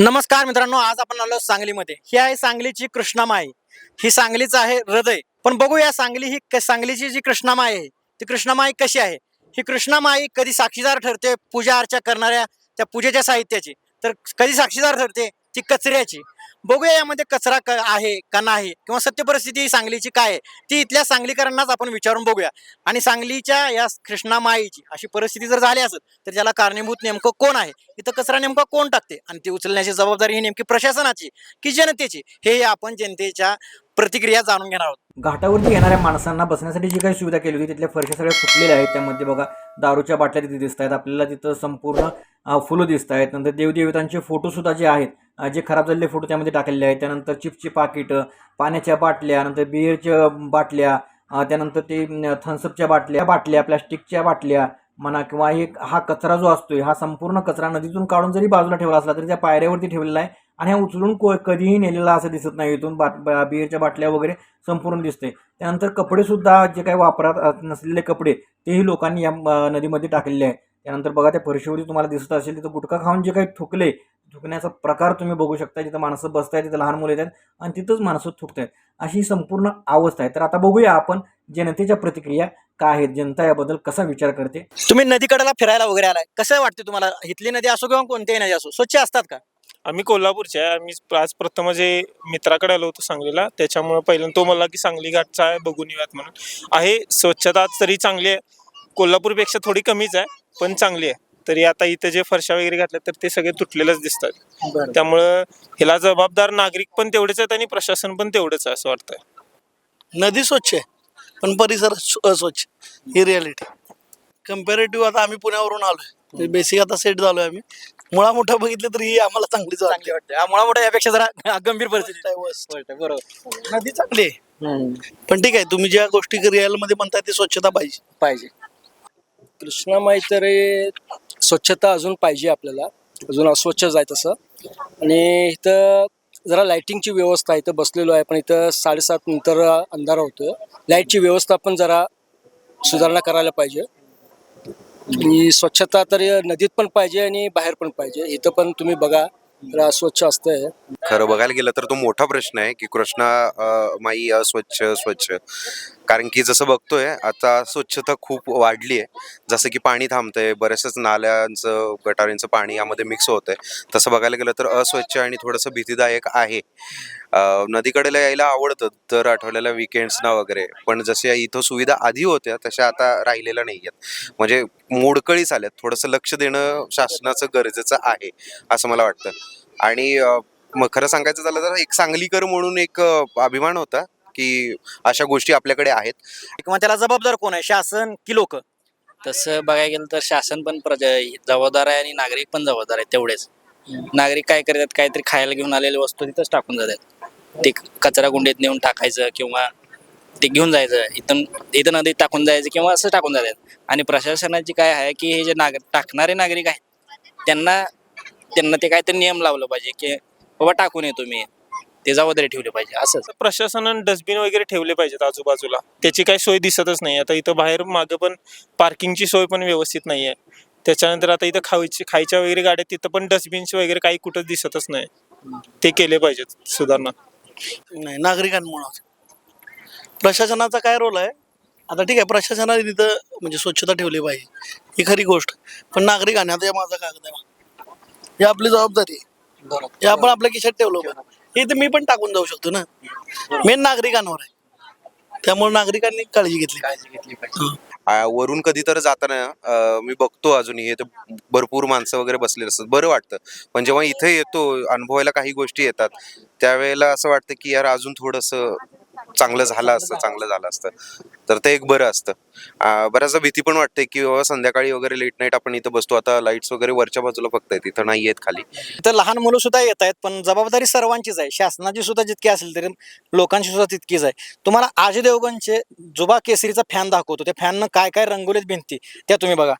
नमस्कार मित्रांनो आज आपण आलो सांगलीमध्ये. ही आहे सांगलीची कृष्णामाई. ही सांगलीचं आहे हृदय. पण बघूया सांगली ही सांगलीची जी कृष्णामाई आहे ती कृष्णामाई कशी आहे? ही कृष्णामाई कधी साक्षीदार ठरते? पूजा अर्चा करणाऱ्या त्या पूजेच्या साहित्याची. तर कधी साक्षीदार ठरते? ती कचऱ्याची. बघूया यामध्ये कचरा क आहे का नाही किंवा सत्य परिस्थिती सांगलीची काय आहे ती इथल्या सांगलीकरांनाच आपण विचारून बघूया. आणि सांगलीच्या या कृष्णा माईची अशी परिस्थिती जर झाली असेल तर त्याला कारणीभूत नेमकं कोण आहे? इथं कचरा नेमका कोण टाकते? आणि ती उचलण्याची जबाबदारी ही नेमकी प्रशासनाची की जनतेची? हे आपण जनतेच्या प्रतिक्रिया जाणून घेणार आहोत. घाटावरती येणाऱ्या माणसांना बसण्यासाठी जी काही सुविधा केली होती तिथल्या फरशा सगळ्या फुटलेल्या आहेत. त्यामध्ये बघा दारूच्या बाटल्या तिथे दिसत आहेत आपल्याला तिथं संपूर्ण फुलं दिसत आहेत नंतर देवदेवतांचे फोटोसुद्धा जे आहेत जे खराब झालेले फोटो त्यामध्ये टाकलेले आहेत. त्यानंतर चिप्सची पाकिटं पाण्याच्या बाटल्या नंतर बिअरच्या बाटल्या त्यानंतर ते थन्सअपच्या बाटल्या बाटल्या प्लास्टिकच्या बाटल्या म्हणा किंवा एक हा कचरा जो असतोय हा संपूर्ण कचरा नदीतून काढून जरी बाजूला ठेवला असला तरी त्या पायऱ्यावरती ठेवलेला आहे आणि हा उचलून को कधीही नेलेला असं दिसत नाही. इथून बाट बा- बिअरच्या बाटल्या वगैरे संपूर्ण दिसते. त्यानंतर कपडेसुद्धा जे काही वापरात नसलेले कपडे तेही लोकांनी या नदीमध्ये टाकलेले आहे. त्यानंतर बघा त्या फरशीवरती तुम्हाला दिसत असेल तिथं गुटखा खाऊन जे काही थुकले थुकण्याचा प्रकार तुम्ही बघू शकता जिथं माणसं बसतायत तिथं लहान मुलं येतात आणि तिथंच माणसं थुकतायत. अशी संपूर्ण अवस्था आहे. तर आता बघूया आपण जनतेच्या प्रतिक्रिया काय आहेत जनता याबद्दल कसा विचार करते? तुम्ही नदीकडेला फिरायला वगैरे आलाय. कसं वाटते तुम्हाला? इथली नदी असो किंवा कोणतीही नदी असो स्वच्छ असतात का? आम्ही कोल्हापूरचे आहे. आम्ही आज प्रथम जे मित्राकडे आलो होतो सांगलीला त्याच्यामुळे पहिल्यांदा तो मला की सांगली घाटचा आहे बघून येऊयात म्हणून. आहे स्वच्छता तरी चांगली आहे. कोल्हापूरपेक्षा थोडी कमीच आहे पण चांगली आहे. तरी आता इथं जे फरशा वगैरे घातल्या तर ते सगळे तुटलेलेच दिसतात. त्यामुळं ह्याला जबाबदार नागरिक पण तेवढेच आहेत आणि प्रशासन पण तेवढंच आहे असं वाटतंय. नदी स्वच्छ आहे पण परिसर स्व- अस्वच्छ ही रियालिटी कम्पॅरेटिव्ह आता आम्ही पुण्यावरून आलोय. बेसिक आता सेट झालोय आम्ही. मुळा मोठा बघितलं तरी ही आम्हाला चांगलीच वाटते. चांगली वाटते. मुळा मोठा यापेक्षा जरा गंभीर परिस्थिती. worst. बरोबर. नदी चांगली आहे. पण ठीक आहे तुम्ही ज्या गोष्टी रिअलमध्ये म्हणताय ती स्वच्छता पाहिजे. पाहिजे. कृष्णामाई तर हे स्वच्छता अजून पाहिजे आपल्याला. अजून अस्वच्छ आहे तसं. आणि इथं जरा लाईटिंगची व्यवस्था इथं बसलेलो आहे. पण इथं साडेसात नंतर अंधार होतो लाईटची व्यवस्था पण जरा सुधारणा करायला पाहिजे. आणि स्वच्छता तर नदीत पण पाहिजे आणि बाहेर पण पाहिजे. इथं पण तुम्ही बघा. अस्वच्छ असतंय खरं बघायला गेलं तर तो मोठा प्रश्न आहे की कृष्णा माई अस्वच्छ स्वच्छ. कारण की जसं बघतोय आता स्वच्छता खूप वाढली आहे. जसं की पाणी थांबतंय बऱ्याचशाच नाल्यांचं गटारींचं पाणी यामध्ये मिक्स होतंय. तसं बघायला गेलं तर अस्वच्छ आणि थोडंसं भीतीदायक आहे. अं, नदीकडेला यायला आवडतं दर आठवड्याला विकेंड्सना वगैरे. पण जशा इथं सुविधा आधी होत्या तशा आता राहिलेल्या नाही आहेत म्हणजे मोडकळीच आल्यात. थोडंसं लक्ष देणं शासनाचं गरजेचं आहे असं मला वाटतं. आणि मग खरं सांगायचं झालं तर एक सांगलीकर म्हणून एक अभिमान होता की अशा गोष्टी आपल्याकडे आहेत. किंवा त्याला जबाबदार कोण आहे? शासन की लोक? तसं बघायला गेलं तर शासन पण प्रजा जबाबदार आहे आणि नागरिक पण जबाबदार आहे तेवढेच. नागरिक काय करतात? काहीतरी खायला घेऊन आलेली वस्तू तिथंच टाकून जातात. ते कचरा गुंडीत नेऊन टाकायचं किंवा ते घेऊन जायचं. इथून इथं नदीत टाकून जायचं किंवा असं टाकून जातात. आणि प्रशासनाची काय आहे की हे जे नाग टाकणारे नागरिक आहेत त्यांना त्यांना ते काहीतरी नियम लावलं पाहिजे की बाबा टाकून ये तुम्ही ते जबाबदारी ठेवली पाहिजे. असंच. प्रशासनानं डस्टबिन वगैरे ठेवले पाहिजेत आजूबाजूला. त्याची काही सोय दिसतच नाही. आता इथं बाहेर मागं पण पार्किंगची सोय पण व्यवस्थित नाही आहे त्याच्यानंतर आता इथं खायची खायच्या वगैरे गाड्या तिथं पण डस्टबिनची वगैरे काही कुठं दिसतच नाही. ते केले पाहिजेत सुधारणा. नाही नागरिकांमुळे. प्रशासनाचा काय रोल आहे? आता ठीक आहे प्रशासनाने तिथं म्हणजे स्वच्छता ठेवली पाहिजे. ही खरी गोष्ट. पण नागरिकांनी आता हे माझा कागद आहे. हे आपली जबाबदारी आहे. हे आपण आपल्या खिशात ठेवलं पाहिजे. हे तर मी पण टाकून जाऊ शकतो ना. मेन नागरिकांवर आहे. त्यामुळे नागरिकांनी काळजी घेतली पाहिजे. आ, वरून कधी तर जाताना अ, मी बघतो अजूनही हे तर भरपूर माणसं वगैरे बसलेली असतात. बरं वाटतं. पण जेव्हा इथे येतो अनुभवायला काही गोष्टी येतात त्यावेळेला असं वाटतं की यार अजून थोडंसं चांगलं झालं असतं चांगलं झालं असतं. तर ते एक बरं असतं. बऱ्याचदा भीती पण वाटते की बाबा संध्याकाळी वगैरे लेट नाईट आपण इथं बसतो. आता लाईट्स वगैरे वरच्या बाजूला फक्त आहेत इथं नाही आहेत खाली. तर लहान मुलं सुद्धा येत आहेत पण जबाबदारी सर्वांचीच आहे. शासनाची सुद्धा जितकी असेल तरी लोकांची सुद्धा तितकीच आहे. तुम्हाला अजय देवगणचे जुबा केसरीचा फॅन दाखवतो. त्या फॅननं काय काय रंगवलेत भिंती त्या तुम्ही बघा.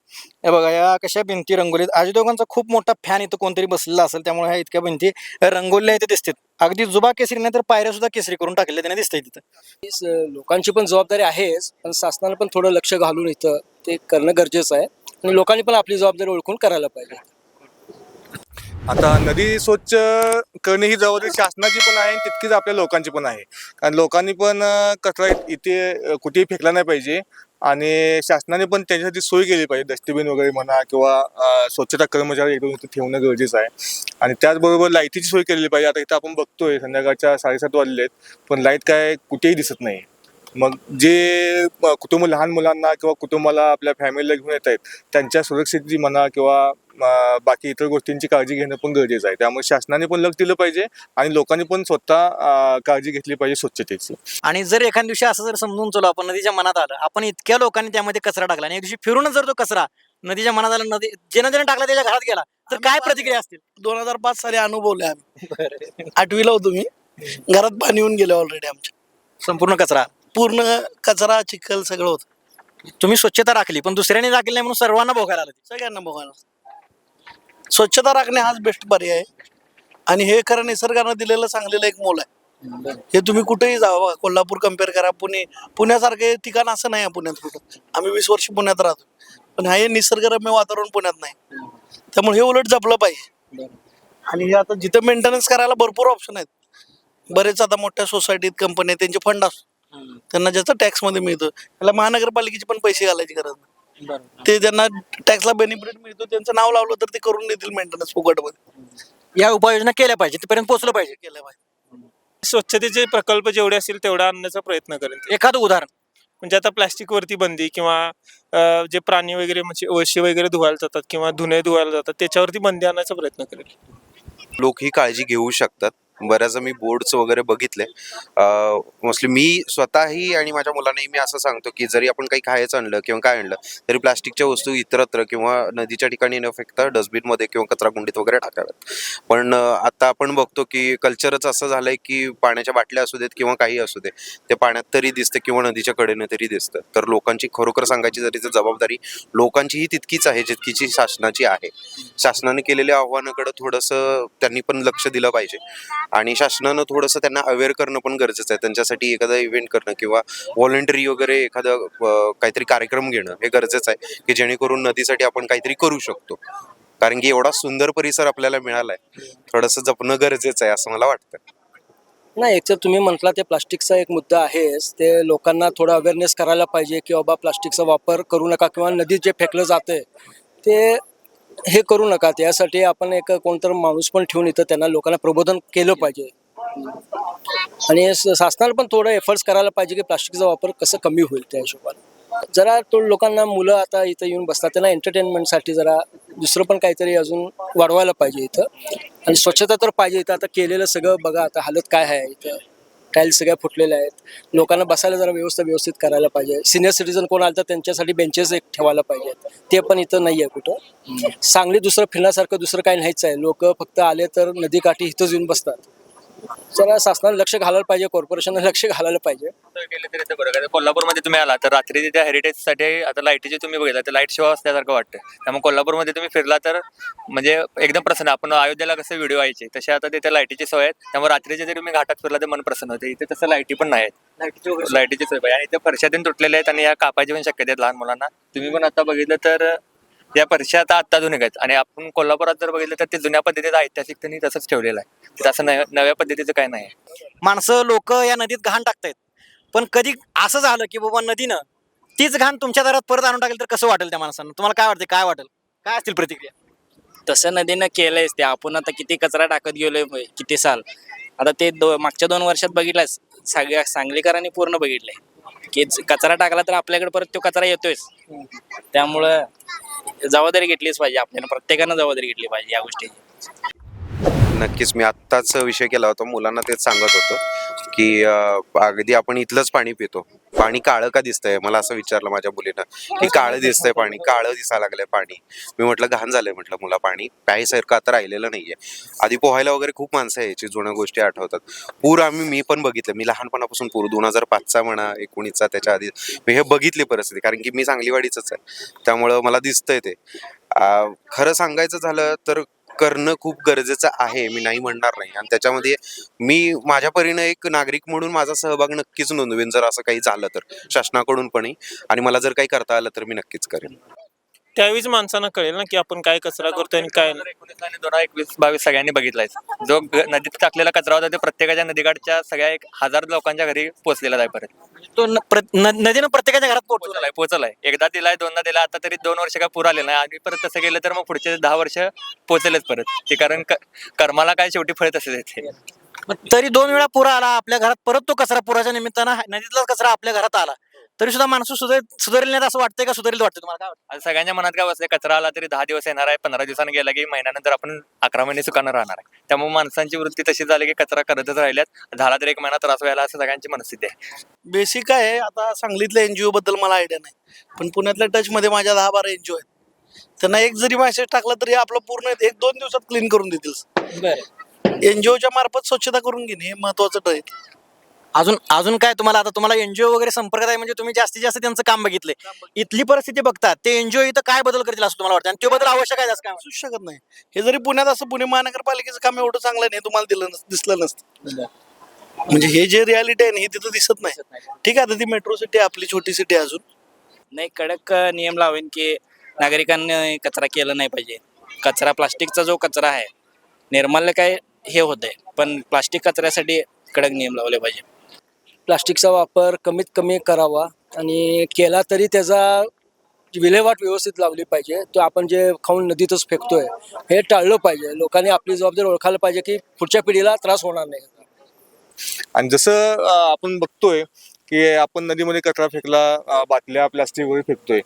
हे बघा या कशा भिंती रंगवलीत अजय देवगणचा खूप मोठा फॅन इथं कोणतरी बसलेला असेल त्यामुळे ह्या इतक्या भिंती रंगवलेल्या इथे दिसतात. अगदी जुबा केसरी नाही तर पायऱ्या सुद्धा केसरी करून टाकलेल्या त्याने दिसतंय तिथं लोकांची पण जबाबदारी आहेच पण शासनानं पण थोडं लक्ष घालून इथं ते करणं गरजेचं आहे. आणि लोकांनी पण आपली जबाबदारी ओळखून करायला पाहिजे. आता नदी स्वच्छ करणे ही जबाबदारी शासनाची पण आहे आणि तितकीच आपल्या लोकांची पण आहे. कारण लोकांनी पण कचरा इथे कुठेही फेकला नाही पाहिजे. आणि शासनाने पण त्यांच्यासाठी सोय केली पाहिजे. डस्टबिन वगैरे म्हणा किंवा स्वच्छता कर्मचारी एकदम इथे ठेवणं गरजेचं आहे. आणि त्याचबरोबर लाईटीची सोय केलेली पाहिजे. आता इथं आपण बघतोय संध्याकाळच्या साडेसात वाजले आहेत पण लाइट काय कुठेही दिसत नाही. मग जे कुटुंब लहान मुलांना किंवा कुटुंबाला आपल्या फॅमिलीला घेऊन येत आहेत त्यांच्या सुरक्षितची म्हणा किंवा बाकी इतर गोष्टींची काळजी घेणं पण गरजेचं आहे. त्यामुळे शासनाने पण लक्ष दिलं पाहिजे आणि लोकांनी पण स्वतः काळजी घेतली पाहिजे स्वच्छतेची. आणि जर एखाद्या दिवशी असं जर समजून चलो आपण नदीच्या मनात आलं आपण इतक्या लोकांनी त्यामध्ये कचरा टाकला आणि एक दिवशी फिरूनच जर तो कचरा नदीच्या मनात आला नदी ज्यानं ज्यानं टाकला त्याच्या घरात गेला तर काय प्रतिक्रिया असतील? दोन हजार पाच साली अनुभवले आम्ही. आठवीला होतो मी. घरात पाणी येऊन गेले ऑलरेडी आमच्या. संपूर्ण कचरा? पूर्ण कचरा चिखल सगळं होतं. तुम्ही स्वच्छता राखली पण दुसऱ्याने राखली नाही म्हणून सर्वांना भोगायला आलं. सगळ्यांना बघायला स्वच्छता राखणे हाच बेस्ट पर्याय आहे. आणि हे खरं निसर्गानं दिलेलं सांगलेलं एक मोल आहे. हे तुम्ही कुठेही जावा कोल्हापूर कंपेअर करा. पुणे पुण्यासारखे ठिकाण असं नाही आहे पुण्यात कुठं. आम्ही वीस वर्ष पुण्यात राहतो. पण हे निसर्गरम्य वातावरण पुण्यात नाही. त्यामुळे हे उलट जपलं पाहिजे. आणि हे आता जिथं मेंटेनन्स करायला भरपूर ऑप्शन आहेत. बरेच आता मोठ्या सोसायटीत कंपन्या त्यांचे फंड असतो त्यांना ज्याचं टॅक्समध्ये मिळतं. त्याला महानगरपालिकेचे पण पैसे घालायची गरज नाही. ते ज्यांना टॅक्सला बेनिफिट मिळतो त्यांचं नाव लावलं तर ते करून देतील मेंटेनन्स फुकटमध्ये. या उपाययोजना केल्या पाहिजे तिथपर्यंत पोहोचलं पाहिजे. केलं पाहिजे. स्वच्छतेचे प्रकल्प जेवढे असतील तेवढा आणण्याचा प्रयत्न करेन एखादं उदाहरण. म्हणजे आता प्लॅस्टिक वरती बंदी किंवा जे प्राणी वगैरे म्हणजे वशी वगैरे धुवायला जातात किंवा धुणे धुवायला जातात त्याच्यावरती बंदी आणायचा प्रयत्न करेल. लोक ही काळजी घेऊ शकतात. बऱ्याच मी बोर्डचं वगैरे बघितले. मोस्टली मी स्वतःही आणि माझ्या मुलांनाही मी असं सांगतो की जरी आपण काही खायचं आणलं किंवा काय आणलं तरी प्लास्टिकच्या वस्तू इतरत्र किंवा नदीच्या ठिकाणी न फेकता डस्टबिनमध्ये किंवा कचराकुंडीत वगैरे टाकाव्यात. पण आता आपण बघतो की कल्चरच असं झालंय की पाण्याच्या बाटल्या असू देत किंवा काही असू दे ते पाण्यात तरी दिसतं किंवा नदीच्या कडेनं तरी दिसतं. तर लोकांची खरोखर सांगायची जरी तर जबाबदारी लोकांचीही तितकीच आहे जितकीची शासनाची आहे. शासनाने केलेल्या आव्हानाकडे थोडंसं त्यांनी पण लक्ष दिलं पाहिजे. आणि शासनानं थोडंसं त्यांना अवेअर करणं पण गरजेचं आहे. त्यांच्यासाठी एखादा इव्हेंट करणं किंवा व्हॉलेंटरी वगैरे एखादं काहीतरी कार्यक्रम घेणं हे गरजेचं आहे की जेणेकरून नदीसाठी आपण काहीतरी करू शकतो. कारण की एवढा सुंदर परिसर आपल्याला मिळालाय. थोडंसं जपणं गरजेचं आहे असं मला वाटतं. नाही एक तर तुम्ही म्हटला ते प्लास्टिकचा एक मुद्दा आहेच. ते लोकांना थोडा अवेअरनेस करायला पाहिजे की बाबा प्लास्टिकचा वापर करू नका किंवा नदीत जे फेकलं जातंय ते हे करू नका. त्यासाठी आपण एक कोणतर माणूस पण ठेवून इथं त्यांना लोकांना प्रबोधन केलं पाहिजे. आणि शासनाला पण थोडं एफर्ट्स करायला पाहिजे की प्लास्टिकचा वापर कसं कमी होईल त्या हिशोबाने. जरा तो लोकांना मुलं आता इथं येऊन बसतात. त्यांना एंटरटेनमेंटसाठी जरा दुसरं पण काहीतरी अजून वाढवायला पाहिजे इथं. आणि स्वच्छता तर पाहिजे. इथं आता केलेलं सगळं बघा आता हालत काय आहे इथं. टाईल्स सगळ्या फुटलेल्या आहेत. लोकांना बसायला जरा व्यवस्था व्यवस्थित करायला पाहिजे. सिनियर सिटीजन कोण आलं तर त्यांच्यासाठी बेंचेस एक ठेवायला पाहिजेत. ते पण इथं नाही आहे कुठं सांगली दुसरं फिरण्यासारखं दुसरं काही नाहीच आहे. लोक फक्त आले तर नदीकाठी इथंच येऊन बसतात. जरा शासनाने लक्ष घालायला पाहिजे कॉर्पोरेशनने लक्ष घालायला पाहिजे. तरी ते बरं का कोल्हापूरमध्ये तुम्ही आला तर रात्री त्या हेरिटेजसाठी आता लाईटीचे तुम्ही बघितलं तर लाइट शो असल्यासारखं वाटतं त्यामुळे कोल्हापूरमध्ये तुम्ही फिरला तर म्हणजे एकदम प्रसन्न आपण अयोध्येला कसं व्हिडिओ व्हायचे तसे आता तिथे लाईटीची सोय आहे. त्यामुळे रात्रीचे जरी तुम्ही घाटात फिरला तर मन प्रसन्न होते. इथे तसं लाईटी पण नाही आहेत. लाईटीची सोय. पाहिजे आणि इथे फरशातीन तुटलेले आहेत आणि या कापायची पण शक्यता आहेत लहान मुलांना. तुम्ही पण आता बघितलं तर या फरशा आता आत्ता जुन्या आहेत. आणि आपण कोल्हापुरात जर बघितलं तर ते जुन्या पद्धतीचं ऐतिहासिक त्यांनी तसंच ठेवलेलं आहे. तिथं असं नव्या नव्या पद्धतीचं काय नाही माणसं लोक या नदीत घाण टाकतायत. पण कधी असं झालं की बाबा नदीनं तीच घाण तुमच्या दारात परत आणून टाकेल तर कसं वाटेल त्या माणसांना? तुम्हाला काय वाटतं काय वाटेल? काय असतील प्रतिक्रिया? तसं नदीनं केलंयच ते. आपण आता किती कचरा टाकत गेलोय किती साल. आता ते दो मागच्या दोन वर्षात बघितलंच सगळ्या सांगलीकरांनी पूर्ण बघितलंय. की कचरा टाकला तर आपल्याकडे परत तो कचरा येतोयच. त्यामुळं जबाबदारी घेतलीच पाहिजे आपल्याला प्रत्येकानं जबाबदारी घेतली पाहिजे या गोष्टीची. नक्कीच मी आत्ताच विषय केला होता मुलांना तेच सांगत होतो की अगदी आपण इथलंच पाणी पितो. पाणी काळं का दिसतंय? मला असं विचारलं माझ्या मुलीनं की काळं दिसतंय पाणी काळं दिसायला लागलंय पाणी. मी म्हटलं घाण झालंय म्हटलं मुला पाणी. प्यायसारखं आता राहिलेलं नाहीये. आधी पोहायला वगैरे खूप माणसं यायची जुन्या गोष्टी आठवतात. पूर आम्ही मी पण बघितलं. मी लहानपणापासून पूर दोन हजार पाचचा म्हणा एकोणीसचा त्याच्या आधी. मी हे बघितली परिस्थिती कारण की मी सांगलीवाडीच आहे. त्यामुळं मला दिसतंय ते. खरं सांगायचं झालं तर करणं खूप गरजेचं आहे मी नाही म्हणणार नाही. आणि त्याच्यामध्ये मी माझ्या परीनं एक नागरिक म्हणून माझा सहभाग नक्कीच नोंदवेन जर असं काही झालं तर. शासनाकडून पण आणि मला जर काही करता आलं तर मी नक्कीच करेन. त्यावेळीच माणसांना कळेल ना की आपण काय कचरा करतोय आणि काय नाही. एकोणीस आणि दोन हजार एकवीस बावीस सगळ्यांनी बघितलाय. जो ग- नदीत टाकलेला कचरा होता तो प्रत्येकाच्या नदीकाठच्या सगळ्या एक हजार लोकांच्या घरी पोहोचलेला आहे परत. तो न- प्र- न- नदीनं प्रत्येकाच्या घरात पोहोचतो पोहोचलाय पोहोचलाय. एकदा दिलाय दोनदा दिला आता तरी दोन वर्ष काय पूर आले नाही. आणि परत तसं गेलं तर मग पुढचे दहा वर्ष पोहोचलेच परत. ते कारण क- कर्माला काय शेवटी फळ तसेच येते. तरी दोन वेळा पुरा आला आपल्या घरात परत तो कचरा पुराच्या निमित्तानं हा- नदीतला कचरा आपल्या घरात आला. तरी सुद्धा माणसं सुधार सुधारेल नाही असं वाटतंय का? सुधारेल वाटतं तुम्हाला? काय वाटतं? आता सगळ्यांच्या मनात काय बसले कचरा आला तरी दहा दिवस येणार आहे पंधरा दिवसांनी गेला की महिन्यानंतर आपण अकरा महिने सुकानं राहणार आहे. त्यामुळे माणसांची वृत्ती तशी झाली की कचरा करतच राहिल्यात. झाला तर एक महिना त्रास व्हायला असं सगळ्यांची मनस्थिती आहे. बेसिक आहे आता सांगलीतल्या एनजीओ बद्दल मला आयडिया नाही. पण पुण्यातल्या टच मध्ये माझ्या दहा बारा एनजीओ आहेत. त्यांना एक जरी मेसेज टाकला तरी आपलं पूर्ण एक दोन दिवसात क्लीन करून देतील. एनजीओच्या मार्फत स्वच्छता करून घेणे हे महत्वाचं ठरेल. अजून अजून काय तुम्हाला आता तुम्हाला एनजीओ वगैरे संपर्कात आहे म्हणजे तुम्ही जास्तीत जास्त त्यांचं काम बघितले इथली परिस्थिती बघतात ते एनजीओ इथं काय बदल करतील असं तुम्हाला वाटतं? आणि तो बदल आवश्यक आहे असं काय असू शकत नाही. हे जरी पुण्यात असं पुणे महानगरपालिकेचं काम एवढं चांगलं नाही तुम्हाला दिलं नस- दिसलं नसतं. म्हणजे हे जे रियालिटी आहे ना हे तिथं दिसत नाही. ठीक आहे आता ती मेट्रो सिटी आपली छोटी सिटी आहे अजून. नाही कडक अ, नियम लावेन की नागरिकांनी कचरा केला नाही पाहिजे. कचरा प्लास्टिकचा जो कचरा आहे निर्माल्य काय हे होत आहे पण प्लास्टिक कचऱ्यासाठी कडक नियम लावले पाहिजे. प्लास्टिकचा वापर कमीत कमी करावा आणि केला तरी त्याचा विल्हेवाट व्यवस्थित लावली पाहिजे. तो आपण जे खाऊन नदीतच फेकतोय हे टाळलं पाहिजे. लोकांनी आपली जबाबदारी ओळखायला पाहिजे की पुढच्या पिढीला त्रास होणार नाही. आणि जसं आपण बघतोय की आपण नदीमध्ये कचरा फेकला बाटल्या प्लास्टिक वगैरे फेकतोय.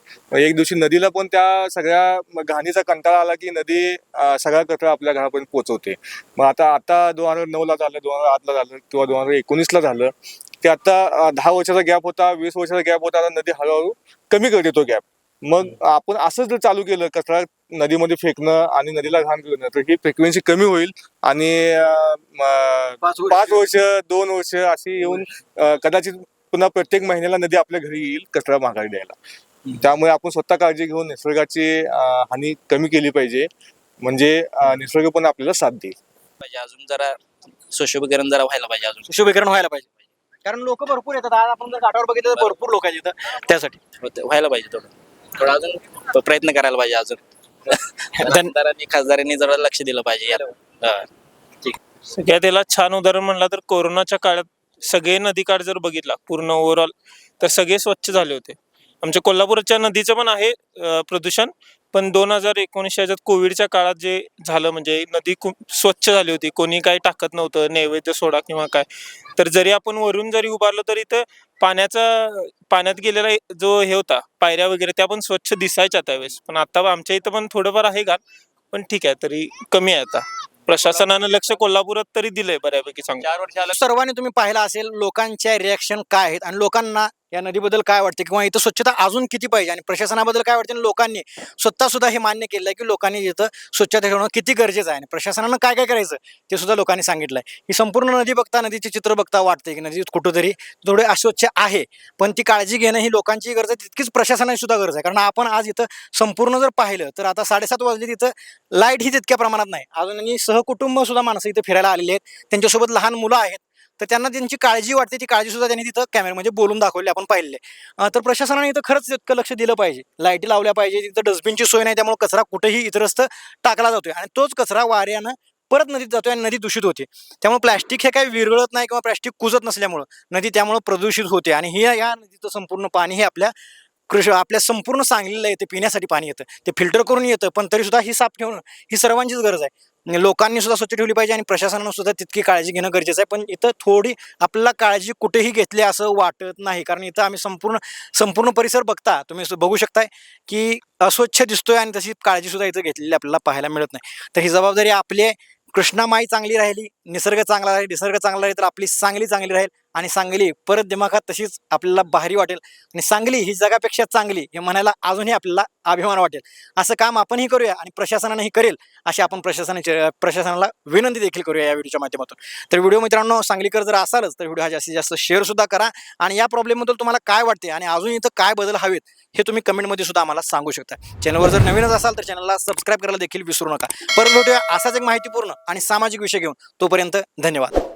एक दिवशी नदीला पण त्या सगळ्या घाणीचा कंटाळा आला की नदी सगळा कचरा आपल्या घरापर्यंत पोहोचवते. मग आता आता दोन हजार नऊला झालं दोन हजार आठला झालं किंवा दोन हजार एकोणीसला झालं ते आता दहा वर्षाचा गॅप होता वीस वर्षाचा गॅप होता आता नदी हळूहळू कमी करते तो गॅप मग आपण असंच जर चालू केलं कचरा नदीमध्ये फेकणं आणि नदीला घाण करणं तर ही फ्रिक्वेन्सी कमी होईल आणि पाच वर्ष. दोन वर्ष अशी येऊन कदाचित पुन्हा प्रत्येक महिन्याला नदी आपल्या घरी येईल कचरा माघारी द्यायला. त्यामुळे आपण स्वतः काळजी घेऊन निसर्गाची हानी कमी केली पाहिजे. म्हणजे निसर्ग पण आपल्याला साथ देईल. पाहिजे अजून जरा सुशोभीकरण जरा व्हायला पाहिजे अजून. शुभीकरण व्हायला पाहिजे. कारण लोक भरपूर येतात. आज आपण जर घाटावर बघितलं तर भरपूर लोक आहेत इथं. त्यासाठी. होतं- व्हायला पाहिजे थोडं. थोडं अजून प्रयत्न करायला पाहिजे अजून. आमदारांनी खासदारांनी जरा लक्ष दिलं पाहिजे. यात हा. सगळ्यात त्याला छान उदाहरण म्हणला तर कोरोनाच्या काळात सगळे नदीकाठ जर बघितला पूर्ण ओव्हरऑल तर सगळे स्वच्छ झाले होते. आमच्या कोल्हापूरच्या नदीचं पण आहे प्रदूषण. पण दोन हजार एकोणीसच्या ह्याच्यात कोविडच्या काळात जे झालं म्हणजे नदी खूप स्वच्छ झाली होती कोणी काही टाकत नव्हतं नैवेद्य सोडा किंवा काय. तर जरी आपण वरून जरी उभारलो तरी इथं पाण्याचा पाण्यात गेलेला जो हे होता पायऱ्या वगैरे त्या पण स्वच्छ दिसायच्या त्यावेळेस. पण आता आमच्या इथं पण थोडंफार आहे का पण ठीक आहे तरी कमी आहे आता. प्रशासनानं लक्ष कोल्हापुरात तरी दिलंय बऱ्यापैकी चांगलं. चार वर्ष आलं. सर्वांनी तुम्ही पाहिलं असेल लोकांच्या रिॲक्शन काय आहेत? आणि लोकांना या नदीबद्दल काय वाटते? किंवा इथं स्वच्छता अजून किती पाहिजे? आणि प्रशासनाबद्दल काय वाटते? आणि लोकांनी स्वतः सुद्धा हे मान्य केलं आहे की लोकांनी इथं स्वच्छता ठेवणं किती गरजेचं आहे? आणि प्रशासनानं काय काय करायचं? ते सुद्धा लोकांनी सांगितलं आहे ही संपूर्ण नदी बघता नदीचे चित्र बघता वाटते की नदी कुठंतरी थोडे अस्वच्छ आहे. पण ती काळजी घेणं ही लोकांची गरज आहे. तितकीच प्रशासनाची सुद्धा गरज आहे. कारण आपण आज इथं संपूर्ण जर पाहिलं तर आता साडेसात वाजले तिथं लाइट ही तितक्या प्रमाणात नाही. अजून आणि सहकुटुंब सुद्धा माणसं इथं फिरायला आलेली आहेत. त्यांच्यासोबत लहान मुलं आहेत. तर त्यांना त्यांची काळजी वाटते ती काळजी सुद्धा त्यांनी तिथं कॅमेऱ्यामध्ये बोलून दाखवली आपण पाहिले तर प्रशासनाने इथं खरंच तितकं लक्ष दिलं पाहिजे. लाईटी लावल्या पाहिजे तिथं डस्टबिनची सोय नाही त्यामुळे कचरा कुठेही इतरस्त टाकला जातोय. आणि तोच कचरा वाऱ्यानं परत नदीत जातोय आणि नदी दूषित होते. त्यामुळे प्लॅस्टिक हे काही विरघळत नाही किंवा प्लॅस्टिक कुजत नसल्यामुळं नदी त्यामुळे प्रदूषित होते. आणि हे या नदीचं संपूर्ण पाणी हे आपल्या कृष आपल्या संपूर्ण सांगलीला येते पिण्यासाठी पाणी येतं. ते फिल्टर करून येतं पण तरी सुद्धा ही साफ ठेवणं ही सर्वांचीच गरज आहे. म्हणजे लोकांनी सुद्धा स्वच्छ ठेवली पाहिजे आणि प्रशासनानं सुद्धा तितकी काळजी घेणं गरजेचं आहे. पण इथं थोडी आपल्याला काळजी कुठेही घेतली असं वाटत नाही. कारण इथं आम्ही संपूर्ण संपूर्ण परिसर बघता. तुम्ही बघू शकताय की अस्वच्छ दिसतोय आणि तशी काळजी सुद्धा इथं घेतलेली आपल्याला पाहायला मिळत नाही. तर ही जबाबदारी आपली कृष्णामाई चांगली राहिली निसर्ग चांगला राहील निसर्ग चांगला राहील तर आपली सांगली चांगली राहील. आणि सांगली परत दिमागात तशीच आपल्याला भारी वाटेल. आणि सांगली ही जगापेक्षा चांगली हे म्हणायला अजूनही आपल्याला अभिमान वाटेल. असं काम आपणही करूया आणि प्रशासनानंही करेल अशी आपण प्रशासनाची प्रशासनाला विनंती देखील करूया या व्हिडिओच्या माध्यमातून. तर व्हिडिओ मित्रांनो सांगलीकर जर असालच तर व्हिडिओ हा जास्तीत जास्त शेअरसुद्धा करा आणि या प्रॉब्लेमबद्दल तुम्हाला काय वाटते आणि अजून इथं काय बदल हवेत हे तुम्ही कमेंटमध्ये सुद्धा आम्हाला सांगू शकता. चॅनलवर जर नवीनच असाल तर चॅनलला सबस्क्राईब करायला देखील विसरू नका. परत भेटूया असाच एक माहितीपूर्ण आणि सामाजिक विषय घेऊन. तोपर्यंत धन्यवाद.